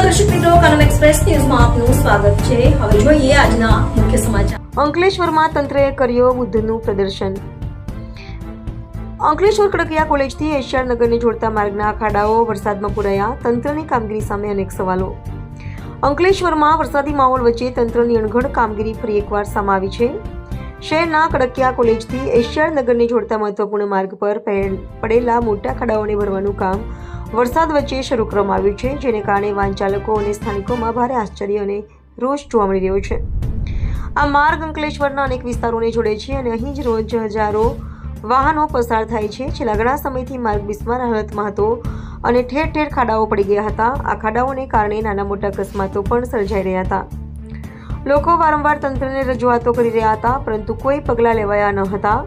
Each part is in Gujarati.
નમસ્કાર અંકલેશ્વરમાં અંકલેશ્વર કડકિયા વરસાદી માહોલ વચ્ચે તંત્રની અણઘડ કામગીરી ફરી એકવાર સમાવી છે. શહેરના કડકિયા કોલેજથી એશિયાડ નગરને જોડતા મહત્વપૂર્ણ માર્ગ પર પડેલા મોટા ખાડાઓને ભરવાનું કામ વરસાદ વચ્ચે શરૂ કરવામાં આવ્યું છે, જેને કારણે વાહન ચાલકો અને સ્થાનિકોમાં ભારે આશ્ચર્ય અને રોષ જોવા મળી રહ્યો છે. આ માર્ગ અંકલેશ્વરના અનેક વિસ્તારોને જોડે છે અને અહીં જ રોજ હજારો વાહનો પસાર થાય છે. છેલ્લા ઘણા સમયથી માર્ગ બિસ્માર હાલતમાં હતો અને ઠેર ઠેર ખાડાઓ પડી ગયા હતા. આ ખાડાઓને કારણે નાના મોટા અકસ્માતો પણ સર્જાઈ રહ્યા હતા. લોકો વારંવાર તંત્રને રજૂઆતો કરી રહ્યા હતા, પરંતુ કોઈ પગલાં લેવાયા ન હતા.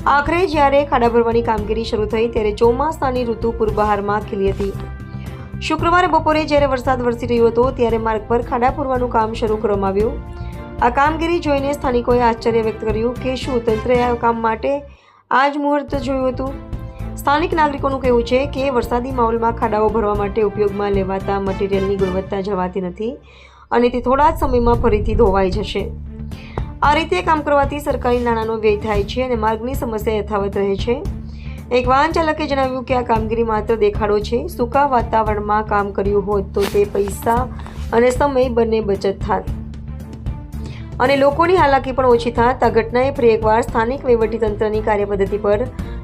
આખરે જ્યારે ખાડા ભરવાની કામગીરી શરૂ થઈ ત્યારે ચોમાસાની ઋતુ પૂર્વહારમાં ખીલી હતી. શુક્રવારે બપોરે જ્યારે વરસાદ વરસી રહ્યો હતો ત્યારે માર્ગ પર ખાડા પૂરવાનું કામ શરૂ કરવામાં આવ્યું. આ કામગીરી જોઈને સ્થાનિકોએ આશ્ચર્ય વ્યક્ત કર્યું કે શું તંત્રએ આ કામ માટે આ જ મુહૂર્ત જોયું હતું? સ્થાનિક નાગરિકોનું કહેવું છે કે વરસાદી માહોલમાં ખાડાઓ ભરવા માટે ઉપયોગમાં લેવાતા મટીરિયલની ગુણવત્તા જવાતી નથી અને તે થોડા જ સમયમાં ફરીથી ધોવાઈ જશે. આ રીતે કામ કરવાથી સરકારી નાણાંનો વ્યય થાય છે અને માર્ગની સમસ્યા યથાવત રહે છે. એક વાહન ચાલકે જણાવ્યું કે આ કામગીરી માત્ર દેખાડો છે. સૂકા વાતાવરણમાં કામ કર્યું હોત તો તે પૈસા અને સમય બંને બચત થાત. અને લોકોની હાલાકી પણ ઓછી થાત. આ ઘટનાએ ફરી એકવાર સ્થાનિક વહીવટીતંત્રની કાર્યપદ્ધતિ પર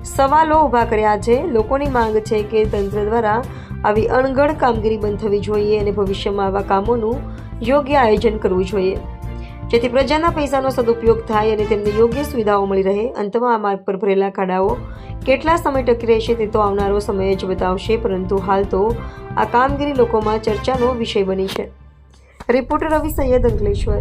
સવાલો ઊભા કર્યા છે. લોકોની માંગ છે કે તંત્ર દ્વારા આવી અણઘડ કામગીરી બંધ થવી જોઈએ અને ભવિષ્યમાં આવા કામોનું યોગ્ય આયોજન કરવું જોઈએ. જેથી પ્રજાના પૈસાનો સદુપયોગ થાય અને તેમને યોગ્ય સુવિધાઓ મળી રહે. અંતમાં આ માર્ગ પર ભરેલા ખાડાઓ કેટલા સમય ટકી રહેશે તે તો આવનારો સમય જ બતાવશે, પરંતુ હાલ તો આ કામગીરી લોકોમાં ચર્ચાનો વિષય બની છે. રિપોર્ટર રવિ સૈયદ અંકલેશ્વર.